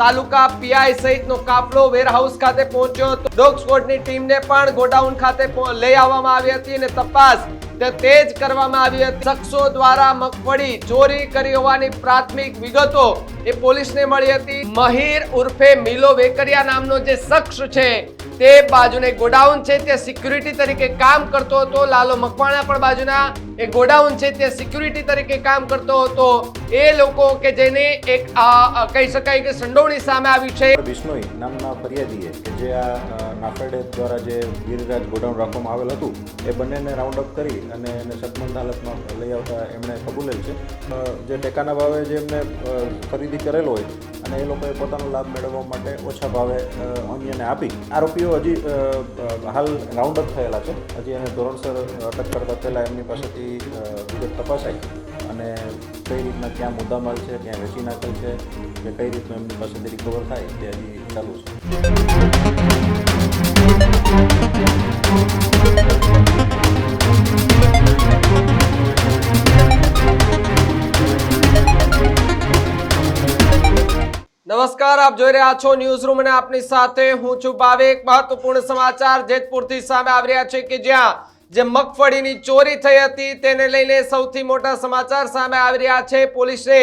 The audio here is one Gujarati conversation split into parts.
તાલુકા પીઆઈ સહિતનો કાફલો વેરહાઉસ ખાતે પહોંચ્યો હતો. ડોગ સ્ક્વોડની ટીમને પણ ગોડાઉન ખાતે લઈ આવવામાં આવી હતી અને તપાસ તેજ કરવામાં આવી હતી. શખ્સો દ્વારા મગફળી ચોરી કરી હોવાની પ્રાથમિક વિગતો એ પોલીસને મળી હતી. મહીર ઉર્ફે મિલો વેકરિયા નામનો જે શખ્સ છે તે બાજુને ગોડાઉન છે તે સિક્યુરિટી તરીકે કામ કરતો હતો. લાલો મકવાણા પણ બાજુના એ ગોડાઉન છે તે સિક્યુરિટી તરીકે કામ કરતો હતો. એ લોકો કે જેને એક કહી શકાય કે સંડોવણી સામે આવી છે. બિશ્નોઈ નામના ફરિયાદીએ કે જે આ નાફેડે દ્વારા જે ગિરિરાજ ગોડાઉન રાખવામાં આવેલ હતું, એ બંનેને રાઉન્ડ અપ કરી અને એને સદમંદ હાલતમાં લઈ આવતા એમણે કબૂલેલ છે. જે ટેકાના ભાવે જે એમને ખરીદી કરેલો હોય અને એ લોકોએ પોતાનો લાભ મેળવવા માટે ઓછા ભાવે અન્યને આપી. આરોપીઓ હજી હાલ રાઉન્ડ અપ થયેલા છે. હજી એને ધોરણસર અટક કરતા પહેલાં એમની પાસેથી વિગત તપાસાઈ અને કઈ રીતના ક્યાં મુદ્દામાલ છે, ક્યાં વેચી નાખેલ છે, કે કઈ રીતનું એમની પાસેથી રિકવર થાય, તે હજી ચાલુ છે. નમસ્કાર, આપ જોઈ રહ્યા છો ન્યૂઝ રૂમ અને આપની સાથે હું છું ભાવેક. મહત્વપૂર્ણ સમાચાર જેતપુરથી સામે આવી રહ્યા છે કે જ્યાં જે મગફળીની ચોરી થઈ હતી તેને લઈને સૌથી મોટા સમાચાર સામે આવી રહ્યા છે. પોલીસે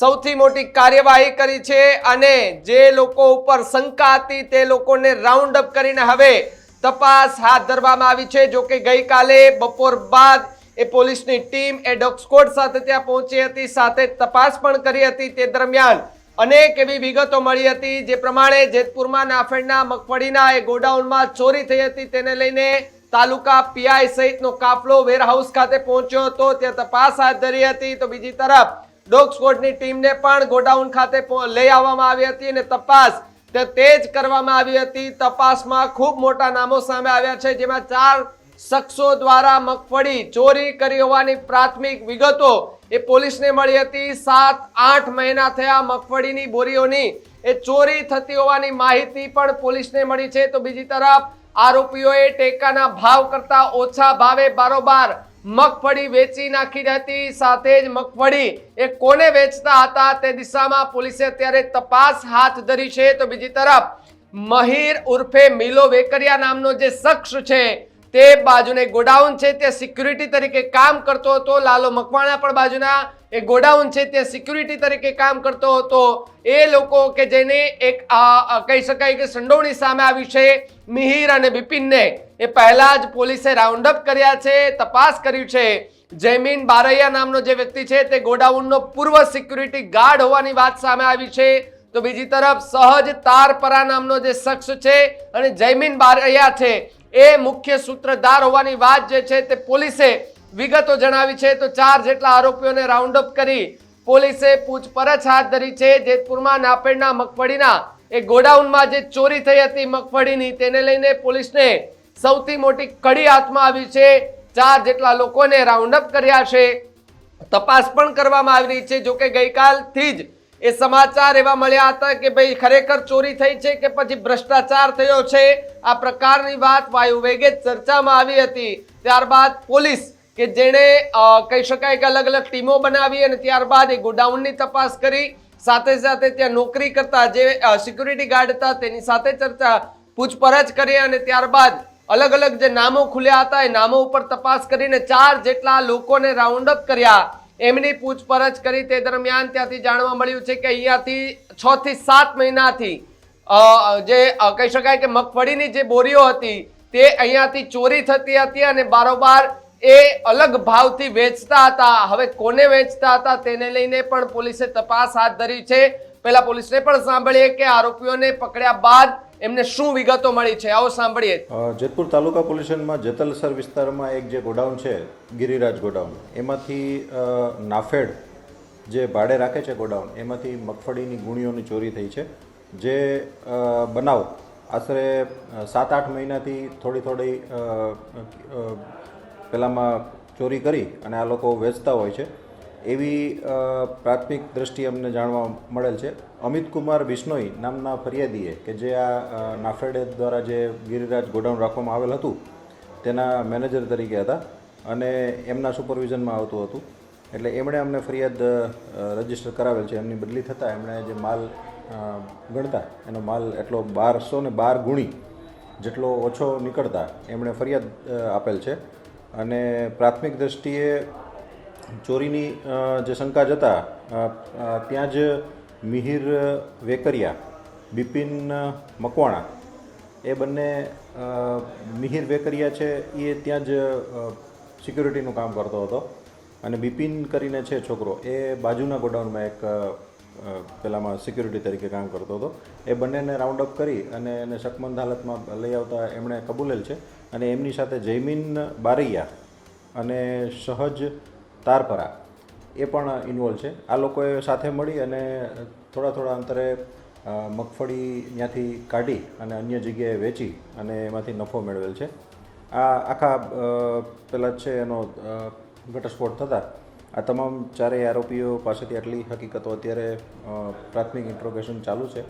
સૌથી મોટી કાર્યવાહી કરી છે અને જે લોકો ઉપર શંકા હતી તે લોકોને રાઉન્ડ અપ કરીને હવે તપાસ હાથ ધરવામાં આવી છે. જોકે ગઈકાલે બપોર બાદ એ પોલીસની ટીમ એ ડોગ સ્કોડ સાથે ત્યાં પહોંચી હતી, સાથે તપાસ પણ કરી હતી. તે દરમિયાન અનેક એવી વિગતો મળી હતી જે પ્રમાણે જેતપુરમાં નાફેડના મગફળીના એ ગોડાઉનમાં ચોરી થઈ હતી. તેને લઈને તાલુકા પીઆઈ સહિતનો કાફલો વેરહાઉસ ખાતે પહોંચ્યો હતો. ત્યાં તપાસ હાથ ધરી હતી. તો બીજી તરફ ડોગ સ્કોડની ટીમને પણ ગોડાઉન ખાતે લઈ આવવામાં આવી હતી અને તપાસ તે તેજ કરવામાં આવી હતી. તપાસમાં ખૂબ મોટા નામો સામે આવ્યા છે, જેમાં ચાર શખ્સો દ્વારા મગફળી ચોરી કરી હોવાની પ્રાથમિક વિગતો એ પોલીસને મળી હતી. સાત, આઠ મહિના થયા મગફળીની બોરીઓની. એ ચોરી થતી હોવાની માહિતી પણ પોલીસને મળી છે. તો બીજી તરફ, આરોપીઓએ ટેકાના ભાવ કરતા ઓછા ભાવે બારોબાર મગફળી વેચી નાખી હતી. સાથે જ મગફળી એ કોને વેચતા હતા તે દિશામાં પોલીસે અત્યારે તપાસ હાથ ધરી છે. તો બીજી તરફ, મહીર ઉર્ફે મિલો વેકરિયા નામનો જે શખ્સ છે તે બાજુને ગોડાઉન છે તે સિક્યુરિટી તરીકે કામ કરતો હતો. લાલો મકવાણા પણ બાજુના એ ગોડાઉન છે તે સિક્યુરિટી તરીકે કામ કરતો હતો. એ લોકો કે જેને એક કહી શકાય કે સંડોવણી સામે આવી છે, મિહિર અને બિપિનને. એ પહેલા જ પોલીસે રાઉન્ડ અપ કર્યા છે, તપાસ કર્યું છે. જયમીન બારૈયા નામનો જે વ્યક્તિ છે તે ગોડાઉનનો પૂર્વ સિક્યુરિટી ગાર્ડ હોવાની વાત સામે આવી છે. તો બીજી તરફ સહજ તારપરા નામનો જે શખ્સ છે અને જયમીન બારૈયા છે, એ મુખ્ય સૂત્રધાર હોવાની વાત જે છે તે પોલીસે વિગતો જણાવી છે. તો ચાર જેટલા આરોપીઓને રાઉન્ડ અપ કરી પોલીસે પૂછપરછ હાથ ધરી છે. જેતપુરમાં નાપેડના મગફળીના એ ગોડાઉનમાં જે ચોરી થઈ હતી મગફળીની, તેને લઈને પોલીસને સૌથી મોટી કડી હાથમાં આવી છે. ચાર જેટલા લોકોને રાઉન્ડ અપ કર્યા છે. તપાસ પણ કરવામાં આવી રહી છે. જોકે ગઈકાલથી જ એ સમાચાર એવા મળ્યા હતા કે ભાઈ ખરેખર ચોરી થઈ છે કે પછી ભ્રષ્ટાચાર થયો છે? આ પ્રકારની વાત વાયુ વેગે ચર્ચામાં આવી હતી. ત્યારબાદ પોલીસ કે જેણે કહી શકાય કે અલગ અલગ ટીમો બનાવી અને ત્યારબાદ એ ગોડાઉનની તપાસ કરી. સાથે સાથે ત્યાં નોકરી કરતા જે સિક્યુરિટી ગાર્ડ હતા તેની સાથે ચર્ચા પૂછપરછ કરી અને ત્યારબાદ અલગ અલગ જે નામો ખુલ્યા હતા એ નામો ઉપર તપાસ કરીને ચાર જેટલા લોકોને રાઉન્ડ અપ કર્યા. એમની પૂછપરછ કરી તે દરમિયાન ત્યાંથી જાણવા મળ્યું છે કે અહીંયાથી છ થી સાત મહિનાથી જે કહી શકાય કે મગફળીની જે બોરીઓ હતી, તે અહીંયાથી ચોરી થતી હતી અને બારોબાર એ અલગ ભાવથી વેચતા હતા. હવે કોને વેચતા હતા તેને લઈને પણ પોલીસે તપાસ હાથ ધરી છે. પહેલા પોલીસને પણ સાંભળીએ કે આરોપીઓને પકડ્યા બાદ એમને શું વિગતો મળી છે? આવો સાંભળીએ. જેતપુર તાલુકા પોલ્યુશનમાં જેતલસર વિસ્તારમાં એક જે ગોડાઉન છે, ગિરિરાજ ગોડાઉન, એમાંથી નાફેડ જે ભાડે રાખે છે ગોડાઉન, એમાંથી મગફળીની ગુણીઓની ચોરી થઈ છે. જે બનાવ આશરે સાત આઠ મહિનાથી થોડી થોડી પેલામાં ચોરી કરી અને આ લોકો વેચતા હોય છે. એવી પ્રાથમિક દ્રષ્ટિએ અમને જાણવા મળેલ છે. અમિત કુમાર બિશ્નોઈ નામના ફરિયાદીએ કે જે આ નાફેડ દ્વારા જે ગિરિરાજ ગોડાઉન રાખવામાં આવેલ હતું, તેના મેનેજર તરીકે હતા અને એમના સુપરવિઝનમાં આવતું હતું. એટલે એમણે અમને ફરિયાદ રજિસ્ટર કરાવેલ છે. એમની બદલી થતાં એમણે જે માલ ગણતા, એનો માલ એટલો બારસો ને બાર ગુણી જેટલો ઓછો નીકળતા એમણે ફરિયાદ આપેલ છે. અને પ્રાથમિક દ્રષ્ટિએ ચોરીની જે શંકા જતા ત્યાં જ મિહિર વેકરિયા, બિપિન મકવાણા, એ બંને મિહિર વેકરિયા છે એ ત્યાં જ સિક્યુરિટીનું કામ કરતો હતો. અને બિપિન કરીને છે છોકરો, એ બાજુના ગોડાઉનમાં એક પેલામાં સિક્યુરિટી તરીકે કામ કરતો હતો. એ બંનેને રાઉન્ડ અપ કરી અને એને શકમંદ હાલતમાં લઈ આવતા એમણે કબૂલેલ છે. અને એમની સાથે જૈમીન બારૈયા અને સહજ તારપરા એ પણ ઇન્વોલ્વ છે. આ લોકોએ સાથે મળી અને થોડા થોડા અંતરે મગફળી ત્યાંથી કાઢી અને અન્ય જગ્યાએ વેચી અને એમાંથી નફો મેળવેલ છે. આ આખા પહેલાં છે એનો ઘટસ્ફોટ થતાં આ તમામ ચારેય આરોપીઓ પાસેથી આટલી હકીકતો અત્યારે પ્રાથમિક ઇન્ટ્રોગેશન ચાલુ છે.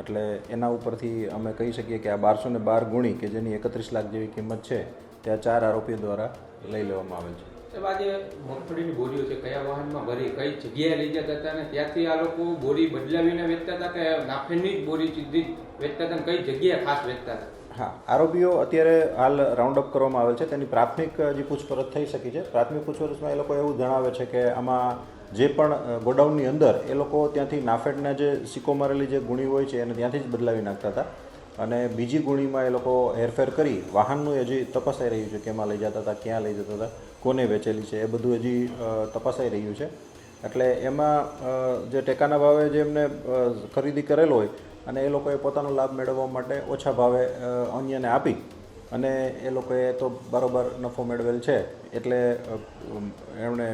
એટલે એના ઉપરથી અમે કહી શકીએ કે આ બારસો ને બાર ગુણી કે જેની એકત્રીસ લાખ જેવી કિંમત છે, તે આ ચાર આરોપીઓ દ્વારા લઈ લેવામાં આવેલ છે. સાહેબ, આજે મગફળીની બોરીઓ છે, કયા વાહનમાં ભરી, કઈ જગ્યાએ લઈ જતા હતા અને ત્યાંથી આ લોકો બોરી બદલાવીને વેચતા હતા કે નાફેડની જ બોરી સીધી વેચતા હતા કઈ જગ્યાએ ખાસ વેચતા હતા? હા, આરોપીઓ અત્યારે હાલ રાઉન્ડ અપ કરવામાં આવેલ છે. તેની પ્રાથમિક જે પૂછપરછ થઈ શકી છે, પ્રાથમિક પૂછપરછમાં એ લોકો એવું જણાવે છે કે આમાં જે પણ ગોડાઉનની અંદર એ લોકો ત્યાંથી નાફેડના જે સિક્કો મારેલી જે ગુણી હોય છે એને ત્યાંથી જ બદલાવી નાખતા હતા. અને બીજી ગુણીમાં એ લોકો હેરફેર કરી વાહનનું હજી તપાસાઈ રહ્યું છે, કેમાં લઈ જતા હતા, ક્યાં લઈ જતા હતા, કોને વેચેલી છે, એ બધું હજી તપાસાઈ રહ્યું છે. એટલે એમાં જે ટેકાના ભાવે જે એમને ખરીદી કરેલો હોય અને એ લોકોએ પોતાનો લાભ મેળવવા માટે ઓછા ભાવે અન્યને આપી અને એ લોકોએ તો બરોબર નફો મેળવેલ છે. એટલે એમણે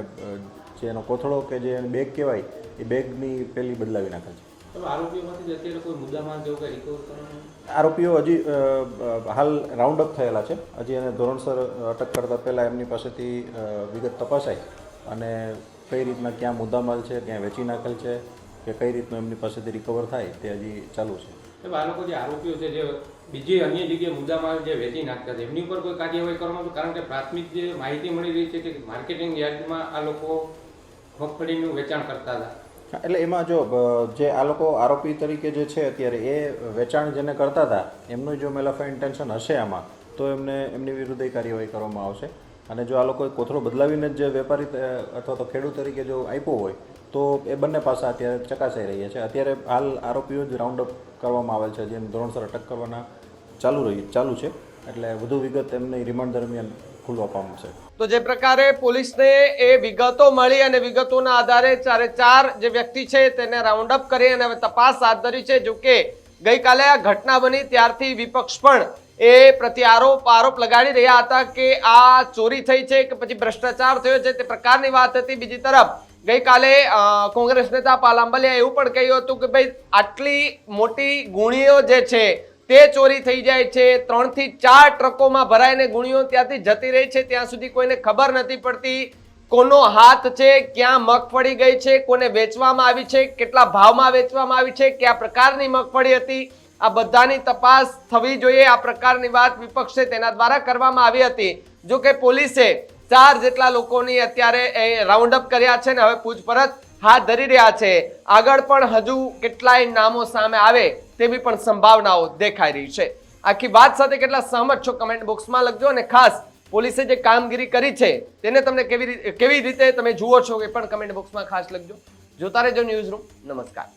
જે એનો કોથળો કે જે બેગ કહેવાય, એ બેગની પેલી બદલાવી નાખે છે. તો આરોપીઓમાંથી જ અત્યારે કોઈ મુદ્દામાલ જેવું કંઈ રિકવર કરવાનું? આરોપીઓ હજી હાલ રાઉન્ડ અપ થયેલા છે. હજી એને ધોરણસર અટક કરતાં પહેલાં એમની પાસેથી વિગત તપાસાય અને કઈ રીતના ક્યાં મુદ્દામાલ છે ક્યાં વેચી નાખેલ છે કે કઈ રીતનું એમની પાસેથી રિકવર થાય તે હજી ચાલુ છે. આ લોકો જે આરોપીઓ છે જે બીજી અન્ય જગ્યાએ મુદ્દામાલ જે વેચી નાખતા છે એમની ઉપર કોઈ કાર્યવાહી કરવામાં આવી? કારણ કે પ્રાથમિક જે માહિતી મળી રહી છે કે માર્કેટિંગ યાર્ડમાં આ લોકો મગફળીનું વેચાણ કરતા હતા. એટલે એમાં જો જે આ લોકો આરોપી તરીકે જે છે અત્યારે, એ વેચાણ જેને કરતા હતા, એમનું જો મેલાફા ઇન્ટેન્શન હશે આમાં, તો એમને, એમની વિરુદ્ધ કાર્યવાહી કરવામાં આવશે. અને જો આ લોકોએ કોથળો બદલાવીને જ વેપારી અથવા તો ખેડૂત તરીકે જો આપ્યો હોય, તો એ બંને પાસા અત્યારે ચકાસાઈ રહ્યા છે. અત્યારે હાલ આરોપીઓ જ રાઉન્ડ અપ કરવામાં આવેલ છે, જેમ ધોરણસર અટક કરવાના ચાલુ રહી, ચાલુ છે. એટલે વધુ વિગત એમની રિમાન્ડ દરમિયાન ખુલવા છે. તો જે પ્રકારે પોલીસને એ વિગતો મળી અને વિગતોના આધારે ચારે ચાર જે વ્યક્તિ છે તેને રાઉન્ડ અપ કરી અને હવે તપાસ હાથ ધરી છે. જો કે ગઈકાલે આ ઘટના બની ત્યારથી વિપક્ષ પણ એ પ્રતિ આરોપ આરોપ લગાડી રહ્યા હતા કે આ ચોરી થઈ છે કે પછી ભ્રષ્ટાચાર થયો છે તે પ્રકારની વાત હતી. બીજી તરફ ગઈકાલે કોંગ્રેસ નેતા પાલાંબલિયા એવું પણ કહ્યું હતું કે ભાઈ આટલી મોટી ગુણીઓ જે છે તે ચોરી થઈ જાય છે. ત્રણથી ચાર ટ્રકોમાં ભરાઈને ગુણીઓ ત્યાંથી જતી રહી છે. ત્યાં સુધી કોઈને ખબર નથી પડતી કોનો હાથ છે, ક્યાં મગફળી ગઈ છે, કોને વેચવામાં આવી છે, કેટલા ભાવમાં વેચવામાં આવી છે, કયા પ્રકારની મગફળી હતી. આ બધાની તપાસ થવી જોઈએ. આ પ્રકારની વાત વિપક્ષે તેના દ્વારા કરવામાં આવી હતી. જો કે પોલીસે ચાર જેટલા લોકોની અત્યારે એ રાઉન્ડ અપ કર્યા છે ને હવે પૂછપરછ હાથ ધરી રહ્યા છે. આગળ પણ હજુ કેટલાય નામો સામે આવે. તેવી પણ સંભાવનાઓ દેખાઈ રહી છે. આખી વાત સાથે કેટલા સહમત છો કમેન્ટ બોક્સમાં લખજો અને ખાસ પોલીસે જે કામગીરી કરી છે, તેને તમને કેવી કેવી રીતે તમે જુઓ છો એ પણ કમેન્ટ બોક્સમાં ખાસ લખજો. જોતા રહેજો ન્યૂઝ રૂમ નમસ્કાર.